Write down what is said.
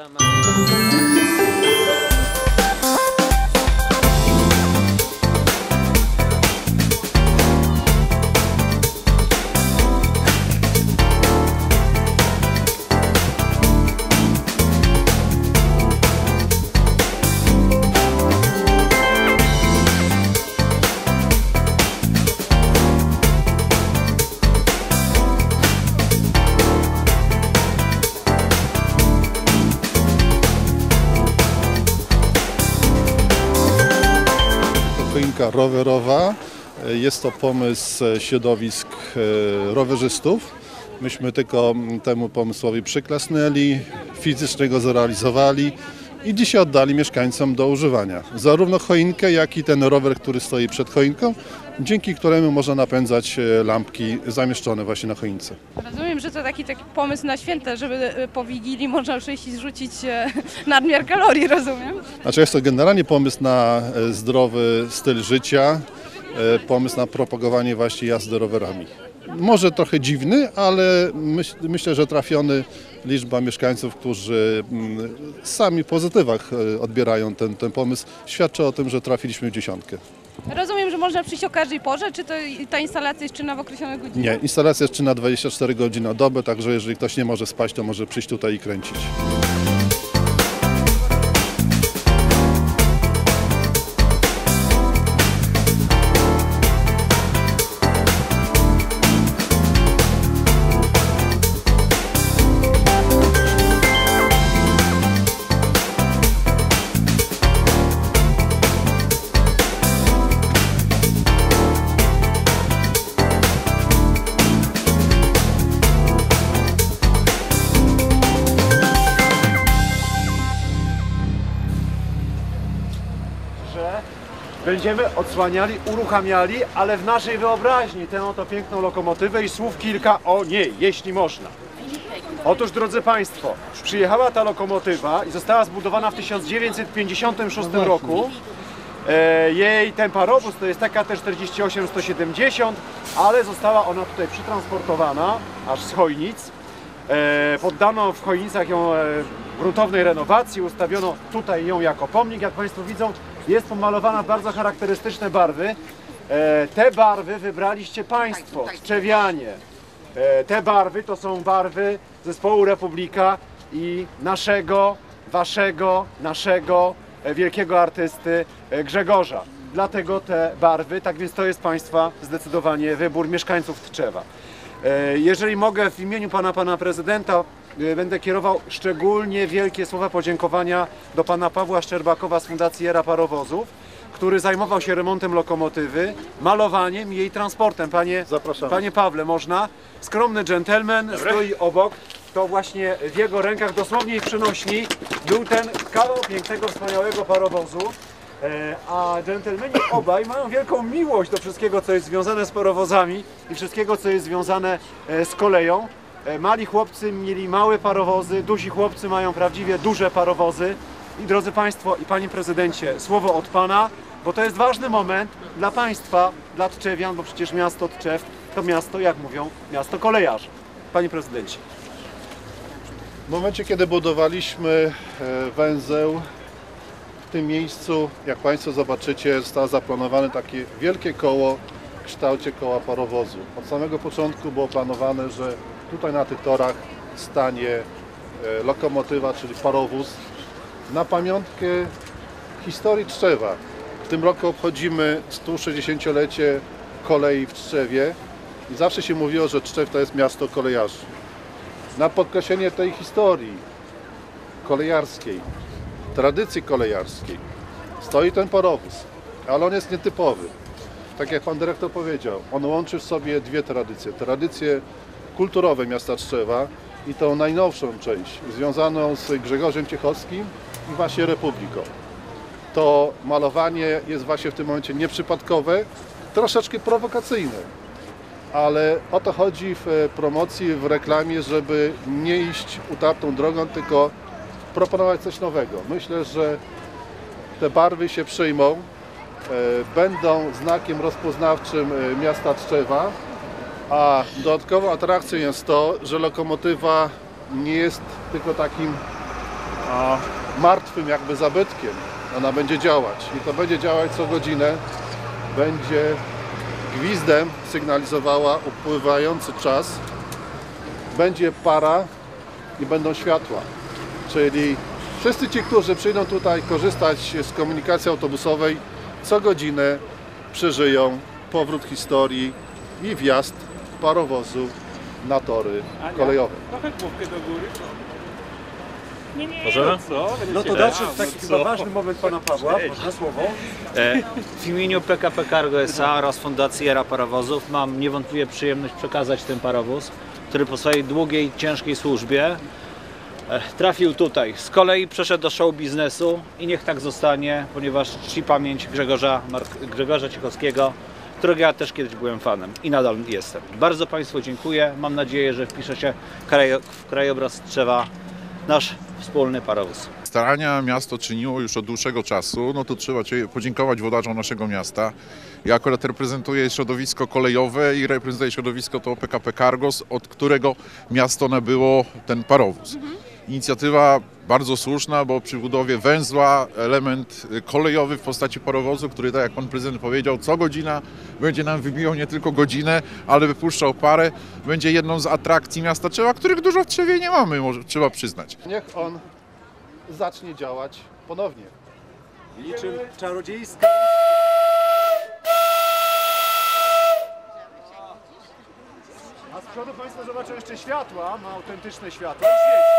Adama. To choinka rowerowa. Jest to pomysł e, środowisk e, rowerzystów. Myśmy tylko temu pomysłowi przyklasnęli, fizycznie go zrealizowali i dzisiaj oddali mieszkańcom do używania. Zarówno choinkę, jak i ten rower, który stoi przed choinką, dzięki któremu można napędzać e, lampki zamieszczone właśnie na choince. Rozumiem, że to taki, taki pomysł na święta, żeby e, po Wigilii można przyjść i zrzucić e, nadmiar kalorii, rozumiem? Znaczy jest to generalnie pomysł na zdrowy styl życia, pomysł na propagowanie właśnie jazdy rowerami. Może trochę dziwny, ale myśl, myślę, że trafiony liczba mieszkańców, którzy mm, sami w pozytywach e, odbierają ten, ten pomysł, świadczy o tym, że trafiliśmy w dziesiątkę. Rozumiem, że można przyjść o każdej porze, czy to ta instalacja jest czynna w określonych godzinach? Nie, instalacja jest czynna 24 godziny na dobę, także jeżeli ktoś nie może spać, to może przyjść tutaj i kręcić. Będziemy odsłaniali, uruchamiali, ale w naszej wyobraźni tę oto piękną lokomotywę i słów kilka o niej, jeśli można. Otóż, drodzy Państwo, przyjechała ta lokomotywa i została zbudowana w 1956 roku. E, jej ten parowóz to jest TKT 48-170, ale została ona tutaj przetransportowana aż z Chojnic. E, poddano w Chojnicach ją e, gruntownej renowacji, ustawiono tutaj ją jako pomnik. Jak Państwo widzą, jest pomalowana bardzo charakterystyczne barwy. E, te barwy wybraliście Państwo, Tczewianie. E, te barwy to są barwy zespołu Republika i naszego, waszego, naszego e, wielkiego artysty Grzegorza. Dlatego te barwy, tak więc to jest Państwa zdecydowanie wybór mieszkańców Tczewa. Jeżeli mogę w imieniu pana, pana prezydenta będę kierował szczególnie wielkie słowa podziękowania do pana Pawła Szczerbakowa z Fundacji Era Parowozów, który zajmował się remontem lokomotywy, malowaniem i jej transportem. Panie, Zapraszamy. panie Pawle, można? Skromny dżentelmen stoi obok. To właśnie w jego rękach, dosłownie i przynośni, był ten kawał pięknego, wspaniałego parowozu. E, A dżentelmeni obaj mają wielką miłość do wszystkiego, co jest związane z parowozami i wszystkiego, co jest związane e, z koleją. E, Mali chłopcy mieli małe parowozy, duzi chłopcy mają prawdziwie duże parowozy. I drodzy Państwo i Panie Prezydencie, słowo od Pana, bo to jest ważny moment dla Państwa, dla Tczewian, bo przecież miasto Tczew to miasto, jak mówią, miasto kolejarzy. Panie Prezydencie. W momencie, kiedy budowaliśmy e, węzeł, w tym miejscu, jak Państwo zobaczycie, zostało zaplanowane takie wielkie koło w kształcie koła parowozu. Od samego początku było planowane, że tutaj na tych torach stanie e, lokomotywa, czyli parowóz, na pamiątkę historii Tczewa. W tym roku obchodzimy 160-lecie kolei w Tczewie i zawsze się mówiło, że Tczew to jest miasto kolejarzy. Na podkreślenie tej historii kolejarskiej, tradycji kolejarskiej, stoi ten parowóz, ale on jest nietypowy. Tak jak pan dyrektor powiedział, on łączy w sobie dwie tradycje. Tradycje kulturowe miasta Tczewa i tą najnowszą część, związaną z Grzegorzem Ciechowskim i właśnie Republiką. To malowanie jest właśnie w tym momencie nieprzypadkowe, troszeczkę prowokacyjne ale o to chodzi w e, promocji, w reklamie, żeby nie iść utartą drogą, tylko proponować coś nowego. Myślę, że te barwy się przyjmą, e, będą znakiem rozpoznawczym e, miasta Tczewa, a dodatkową atrakcją jest to, że lokomotywa nie jest tylko takim martwym jakby zabytkiem. Ona będzie działać i to będzie działać co godzinę. Będzie gwizdem sygnalizowała upływający czas. Będzie para i będą światła. Czyli wszyscy ci, którzy przyjdą tutaj korzystać z komunikacji autobusowej, co godzinę przeżyją powrót historii i wjazd parowozu na tory kolejowe. Trochę główkę do góry. Nie, nie, Możemy? no co? No to nadszedł taki chyba ważny moment pana Pawła, można słowo. E, W imieniu PKP Cargo SA oraz Fundacji Era Parowozów mam niewątpliwie przyjemność przekazać ten parowóz, który po swojej długiej, ciężkiej służbie e, trafił tutaj. Z kolei przeszedł do show biznesu i niech tak zostanie, ponieważ czci pamięć Grzegorza, Mark, Grzegorza Ciechowskiego, którego ja też kiedyś byłem fanem i nadal jestem. Bardzo Państwu dziękuję. Mam nadzieję, że wpisze się krajo, w krajobraz Trzewa nasz wspólny parowóz. Starania miasto czyniło już od dłuższego czasu, no to trzeba podziękować wodarzom naszego miasta. Ja akurat reprezentuję środowisko kolejowe i reprezentuję środowisko to PKP Cargos, od którego miasto nabyło ten parowóz. Inicjatywa bardzo słuszna, bo przy budowie węzła element kolejowy w postaci parowozu, który tak jak pan prezydent powiedział, co godzina będzie nam wybijał nie tylko godzinę, ale wypuszczał parę, będzie jedną z atrakcji miasta Trzewa, których dużo w Trzewie nie mamy, może, trzeba przyznać. Niech on zacznie działać ponownie. Niczym czarodziejska. A z przodu Państwo zobaczą jeszcze światła, ma autentyczne światła i świeci.